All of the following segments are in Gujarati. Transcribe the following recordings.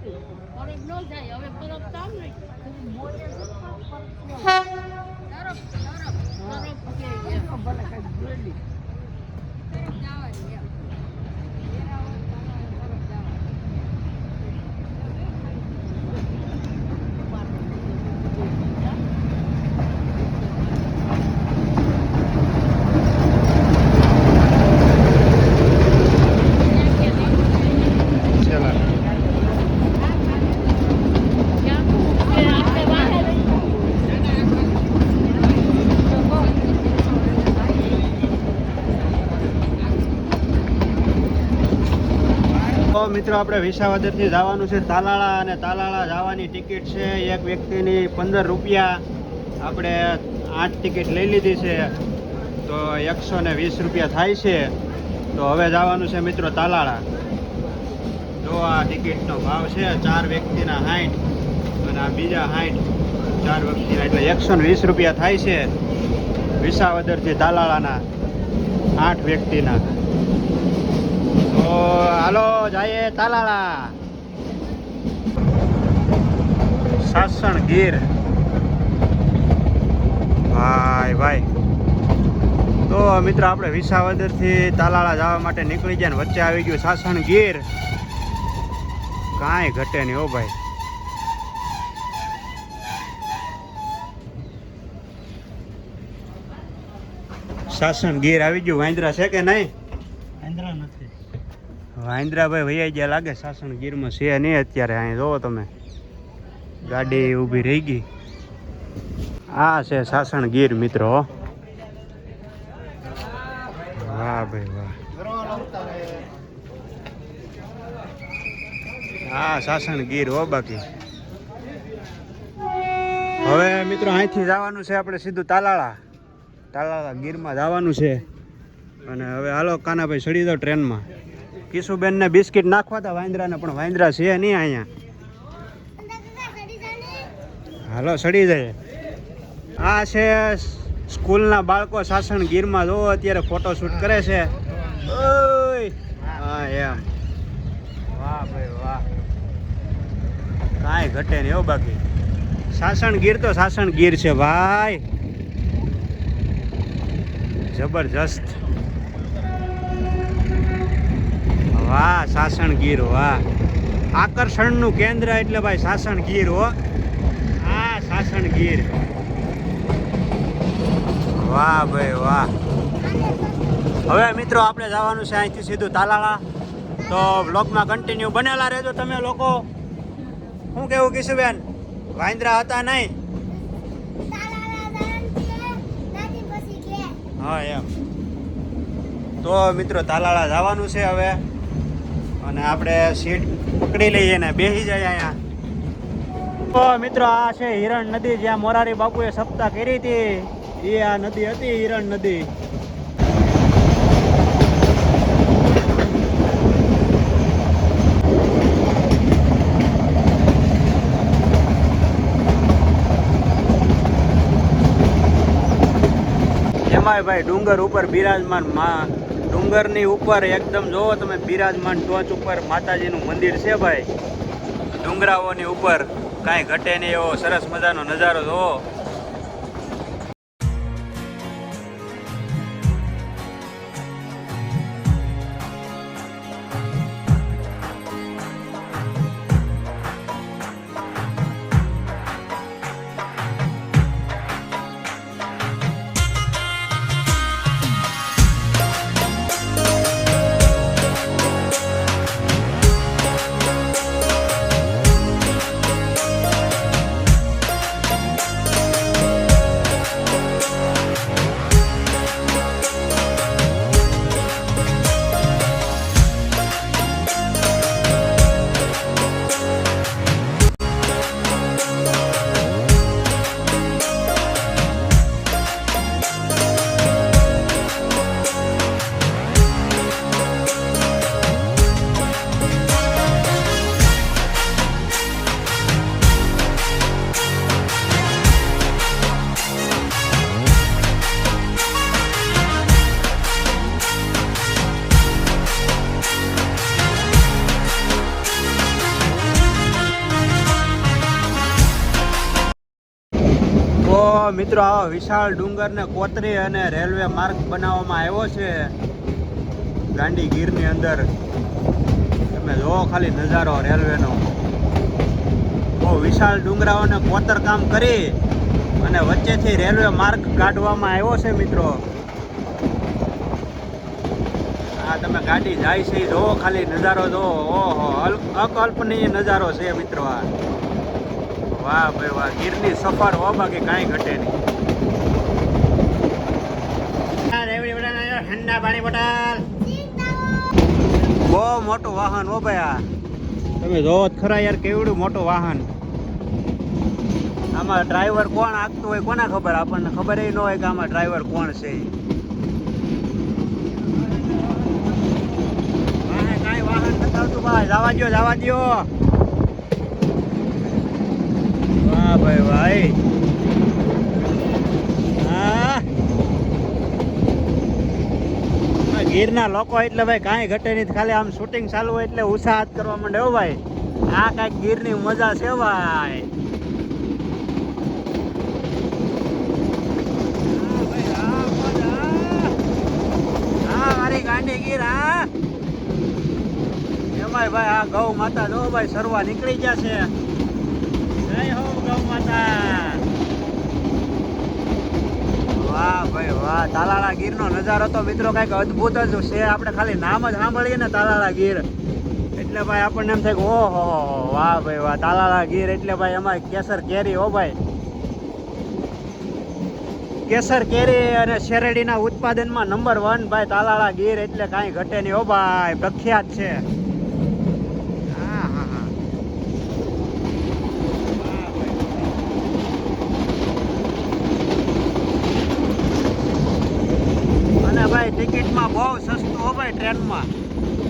પરબ ન જાય હવે પરબ તામ ને તરફ તરફ તરફ કે એમ. જવાની એમ. છેલ્લા ક્યાં કે આપણે વાહે તો મિત્રો, આપણે વિસાવદરથી જવાનું છે તાલાળા અને તાલાળા જવાની ટિકિટ છે. એક વ્યક્તિની પંદર રૂપિયા આપણે આઠ ટિકિટ લઈ લીધી છે. તો એકસો ને વીસ રૂપિયા થાય છે. તો હવે જવાનું છે મિત્રો તાલાળા. જો આ ટિકિટનો ભાવ છે ચાર વ્યક્તિના સાઠ અને આ બીજા સાઠ ચાર વ્યક્તિના, એટલે એકસો ને વીસ રૂપિયા થાય છે વિસાવદરથી તાલાળાના આઠ વ્યક્તિના. તો હાલો, જઈએ તાલાળા. સાસણ ગીર ભાઈ ભાઈ. તો મિત્રો, આપણે વિસાવદરથી તાલાળા જવા માટે નીકળી ગયા ને વચ્ચે આવી ગયું સાસણ ગીર કાંઈ ઘટે નહીં હો ભાઈ. સાસણ ગીર આવી ગયું. વાંદરા છે કે નહીં? વાંદરા નથી. વાંદરાભાઈ વૈયા ગયા લાગે સાસણ ગીરમાં છે નહીં અત્યારે અહીં, જોવો તમે. ગાડી ઊભી રહી ગઈ. આ છે સાસણ ગીર, મિત્રો. વાહ ભાઈ વાહ. હા સાસણ ગીર હો બાકી. હવે મિત્રો અહીંથી જવાનું છે આપણે સીધું તાલાળા. તાલાળા ગીરમાં જવાનું છે. અને હવે હાલો કાનાભાઈ ચડી દો ટ્રેનમાં. કિશુબેનને બિસ્કિટ નાખવા હતા, વાંદરાને, પણ વાંદરા છે નહીં અહીંયા. હાલો, સડી જાય. આ છે સ્કૂલના બાળકો સાસણ ગીરમાં જો અત્યારે ફોટો શૂટ કરે છે. હા, એમ. વાહ ભાઈ, વાહ. કાંઈ ઘટે નહીં હો બાકી. સાસણ ગીર તો સાસણ ગીર છે ભાઈ. જબરજસ્ત. વાહ, સાસણ ગીર, વાહ. આકર્ષણનું કેન્દ્ર એટલે ભાઈ સાસણ ગીર, હો. આ સાસણ ગીર. વાહ ભાઈ, વાહ. હવે મિત્રો આપણે જવાનું છે અહીંથી સીધું તાલાળા. તો બ્લોગમાં કન્ટિન્યુ બનેલા રહેજો તમે લોકો. શું કેવું કિશુબેન? વાંદરા હતા નહીં? હા, એમ. તો મિત્રો તાલાળા જવાનું છે હવે. અને આપણે સીટ પકડી લઈએ ને બેસી જાય અહીંયા. તો મિત્રો, આ છે હિરણ નદી, જ્યાં મોરારી બાપુએ સપ્તાહ કરી હતી. એ આ નદી હતી હિરણ નદી. એમાંય ભાઈ ડુંગર ઉપર બિરાજમાનમાં ડુંગરની ઉપર એકદમ જોવો તમે, બિરાજમાન ટોચ ઉપર માતાજીનું મંદિર છે ભાઈ. ડુંગરાઓની ઉપર કાંઈ ઘટે નહીં એવો સરસ મજાનો નજારો જોવો. મિત્રો આવો વિશાળ ડુંગરને કોતરી અને રેલવે માર્ગ બનાવવામાં આવ્યો છે. ગાંડી ગીરની અંદર. તમે જોવો ખાલી નજારો રેલવેનો. બહુ વિશાળ ડુંગરાઓને કોતર કામ કરી અને વચ્ચેથી રેલવે માર્ગ કાઢવામાં આવ્યો છે, મિત્રો. આ તમે ગાડી જાય છે જો ખાલી નજારો જોવો ઓહો અકલ્પનીય નજારો છે, મિત્રો, આ. વાહ ભાઈ વાહ ગીરની સફર હો બાકી કાંઈ ઘટે નહીં. ઠંડા પાણી બોટલ. બહુ મોટું વાહન હો ભાઈ આ. તમે જોવો ખરા યાર કેવડું મોટું વાહન. આમાં ડ્રાઈવર કોણ આપતું હોય કોને ખબર? આપણને ખબર ન હોય કે આમાં ડ્રાઈવર કોણ છે. કાંઈ વાહન નથી આવતું ભાઈ. જવા દ્યો જવા દ્યો. વાહ ભાઈ ભાઈ. ગીરના લોકો એટલે ભાઈ કાંઈ ઘટે નહીં. ખાલી આમ શૂટિંગ ચાલુ હોય એટલે ઉત્સાહ કરવા માંડે હો ભાઈ. આ કાંઈક ગીરની મજા છે ભાઈ. ગાંડી ગીર, હા. એમાંય ભાઈ, આ ગૌ માતા જો ભાઈ, સરવા નીકળી ગયા છે. જય હો ગૌ માતા. વાહ ભાઈ વાહ, તાલાળા ગીરનો નજારો તો મિત્રો કંઈક અદ્ભુત જ છે. આપણે ખાલી નામ જ સાંભળીએ ને તાલાળા ગીર. એટલે ભાઈ આપણને એમ થાય કે, ઓહો, વાહ ભાઈ વાહ, તાલાળા ગીર એટલે ભાઈ એમાં કેસર કેરી હો ભાઈ. કેસર કેરી અને શેરડીના ઉત્પાદનમાં નંબર વન ભાઈ તાલાળા ગીર એટલે કાંઈ ઘટે નહીં હો ભાઈ, પ્રખ્યાત છે હા હા હા વાહ ભાઈ અને ભાઈ ટિકિટમાં બહુ સસ્તું ભાઈ ટ્રેનમાં.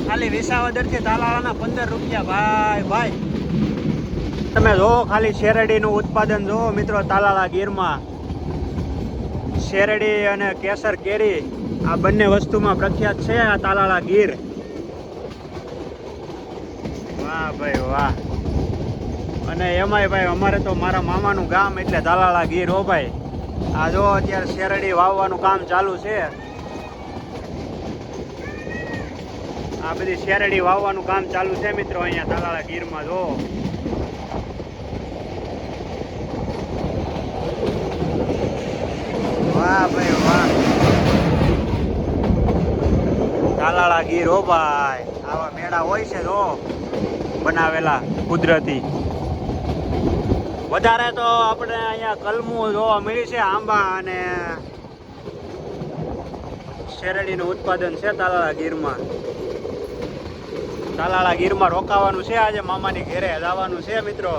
ખાલી વિસાવદરથી તાલાળાના પંદર રૂપિયા. ભાઈ ભાઈ. તમે જો ખાલી શેરડીનું ઉત્પાદન જોવો મિત્રો તાલાળા ગીરમાં. શેરડી અને કેસર કેરી આ બંને વસ્તુમાં પ્રખ્યાત છે આ તાલાળા ગીર. વાહ, ભાઈ, વાહ. અને એમાંય ભાઈ અમારે તો મારા મામાનું ગામ એટલે તાલાળા ગીર, હો ભાઈ. આ જો અત્યારે શેરડી વાવવાનું કામ ચાલુ છે. આ બધી શેરડી વાવવાનું કામ ચાલુ છે મિત્રો, અહીંયા તાલાળા ગીરમાં, જો. વાહ ભાઈ, વાહ. તાલાળા ગીર, હો ભાઈ. આવા મેળા હોય છે, જો, બનાવેલા કુદરતી. વધારે તો આપણે અહીંયા કલમું જોવા મળી છે, આંબા અને શેરડીનું ઉત્પાદન છે તાલાળા ગીરમાં. તાલાળા ગીરમાં રોકાવાનું છે. આજે મામાની ઘેરે જવાનું છે મિત્રો.